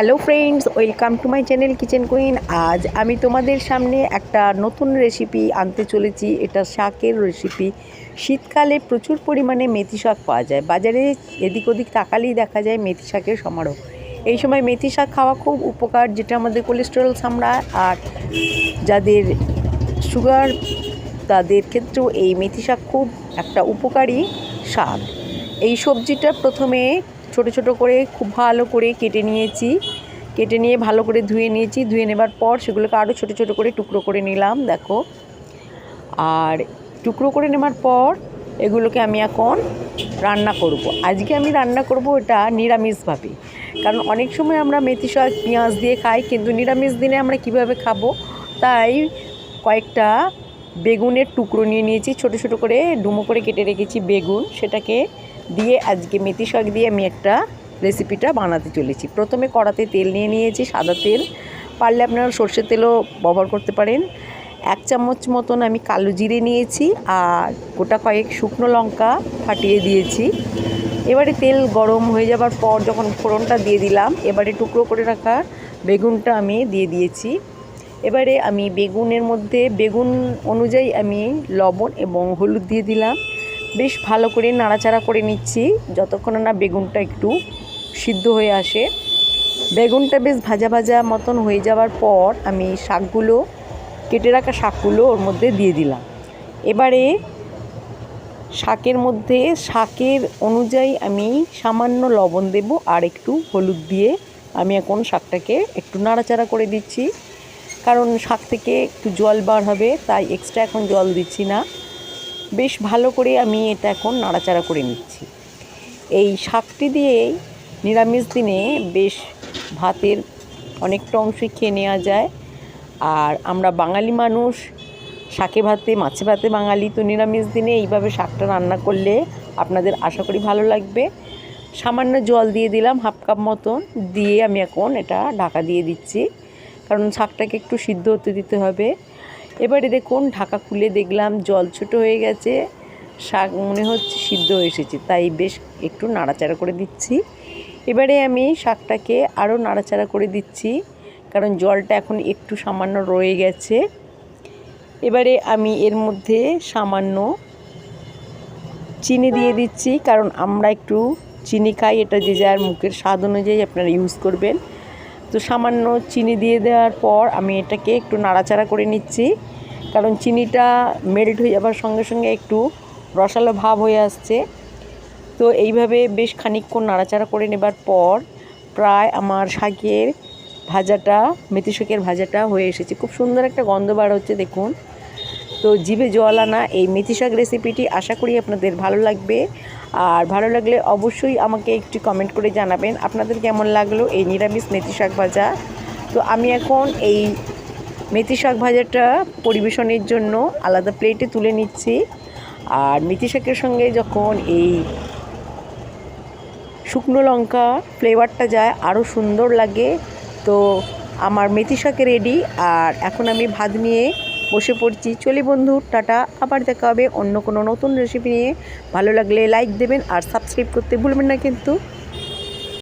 Hello friends, welcome to my channel kitchen queen. আজ আমি তোমাদের সামনে একটা নতুন রেসিপি আনতে চলেছি। এটা শাকের রেসিপি। শীতকালে প্রচুর পরিমাণে মেথি শাক পাওয়া যায়। বাজারে এদিক ওদিক তাকালেই দেখা যায় মেথি শাকের সমারোহ। এই সময় মেথি শাক খাওয়া খুব উপকার, যেটা আমাদের কোলেস্টেরল সামড়ায় আর যাদের সুগার তাদের ক্ষেত্রেও এই মেথি শাক খুব একটা উপকারী শাক। এই সবজিটা প্রথমে ছোট ছোট করে খুব ভালো করে কেটে নিয়েছি। কেটে নিয়ে ভালো করে ধুয়ে নিয়েছি। ধুয়ে নেবার পর সেগুলোকে আরও ছোট ছোট করে টুকরো করে নিলাম, দেখো। আর টুকরো করে নেবার পর এগুলোকে আমি এখন রান্না করব। আজকে আমি রান্না করব এটা নিরামিষভাবে কারণ অনেক সময় আমরা মেথি শাক পেঁয়াজ দিয়ে খাই, কিন্তু নিরামিষ দিনে আমরা কীভাবে খাব? তাই কয়েকটা বেগুনের টুকরো নিয়ে নিয়েছি। ছোট ছোট করে ডুমো করে কেটে রেখেছি বেগুন। সেটাকে দিয়ে আজকে মেথি শাক দিয়ে আমি একটা রেসিপিটা বানাতে চলেছি। প্রথমে কড়াতে তেল নিয়ে নিয়েছি, সাদা তেল। পারলে আপনারা সর্ষের তেলও ব্যবহার করতে পারেন। এক চামচ মতন আমি কালো জিরে নিয়েছি আর গোটা কয়েক শুকনো লঙ্কা ফাটিয়ে দিয়েছি। এবারে তেল গরম হয়ে যাবার পর যখন ফোড়নটা দিয়ে দিলাম, এবারে টুকরো করে রাখা বেগুনটা আমি দিয়ে দিয়েছি। এবারে আমি বেগুনের মধ্যে, বেগুন অনুযায়ী আমি লবণ এবং হলুদ দিয়ে দিলাম। বেশ ভালো করে নাড়াচাড়া করে নিচ্ছি। যতক্ষণ না বেগুনটা একটু সিদ্ধ হয়ে আসে। বেগুনটা বেশ ভাজা ভাজা মতন হয়ে যাওয়ার পর আমি শাকগুলো, কেটে রাখা শাকগুলো ওর মধ্যে দিয়ে দিলাম। এবারে শাকের মধ্যে, শাকের অনুযায়ী আমি সামান্য লবণ দেব আর একটু হলুদ দিয়ে আমি এখন শাকটাকে একটু নাড়াচাড়া করে দিচ্ছি। কারণ শাক থেকে একটু জল বার হবে, তাই এক্সট্রা এখন জল দিচ্ছি না। বেশ ভালো করে আমি এটা এখন নাড়াচাড়া করে নিচ্ছি। এই শাকটি দিয়েই নিরামিষ দিনে বেশ ভাতের অনেকটা অংশই খেয়ে নেওয়া যায়। আর আমরা বাঙালি মানুষ, শাকে ভাতে, মাছে ভাতে বাঙালি, তো নিরামিষ দিনে এইভাবে শাকটা রান্না করলে আপনাদের আশা করি ভালো লাগবে। সামান্য জল দিয়ে দিলাম হাফ কাপ মতন, দিয়ে আমি এখন এটা ঢাকা দিয়ে দিচ্ছি। কারণ শাকটাকে একটু সিদ্ধ হতে দিতে হবে। এবারে দেখুন ঢাকা খুলে দেখলাম, জল ছোটো হয়ে গেছে, শাক মনে হচ্ছে সিদ্ধ হয়ে এসেছে, তাই বেশ একটু নাড়াচাড়া করে দিচ্ছি। এবারে আমি শাকটাকে আরও নাড়াচাড়া করে দিচ্ছি, কারণ জলটা এখন একটু সামান্য রয়ে গেছে। এবারে আমি এর মধ্যে সামান্য চিনি দিয়ে দিচ্ছি, কারণ আমরা একটু চিনি খাই, এটা যে যার মুখের স্বাদ অনুযায়ী আপনারা ইউজ করবেন। তো সামান্য চিনি দিয়ে দেওয়ার পর আমি এটাকে একটু নাড়াচাড়া করে নিচ্ছি। কারণ চিনিটা মেল্ট হয়ে যাবার সঙ্গে সঙ্গে একটু রসালো ভাব হয়ে আসছে। তো এইভাবে বেশ খানিকক্ষণ নাড়াচাড়া করে নেবার পর প্রায় আমার শাকের ভাজাটা মেথি শাকের ভাজাটা হয়ে এসেছে। খুব সুন্দর একটা গন্ধ বার হচ্ছে, দেখুন। তো জিভে জল আনা এই মেথি শাক রেসিপিটি আশা করি আপনাদের ভালো লাগবে। আর ভালো লাগলে অবশ্যই আমাকে একটি কমেন্ট করে জানাবেন আপনাদের কেমন লাগল এই নিরামিষ মেথি শাক ভাজা। তো আমি এখন এই মেথি শাক ভাজাটা পরিবেশনের জন্য আলাদা প্লেটে তুলে নিচ্ছি। আর মেথি শাকের সঙ্গে যখন এই শুকনো লঙ্কা ফ্লেভারটা যায় আরও সুন্দর লাগে। তো আমার মেথি শাক রেডি আর এখন আমি ভাত নিয়ে বসে পড়ছি। চলি বন্ধু, টাটা। আবার দেখা হবে অন্য কোনো নতুন রেসিপি নিয়ে। ভালো লাগলে লাইক দেবেন আর সাবস্ক্রাইব করতে ভুলবেন না কিন্তু।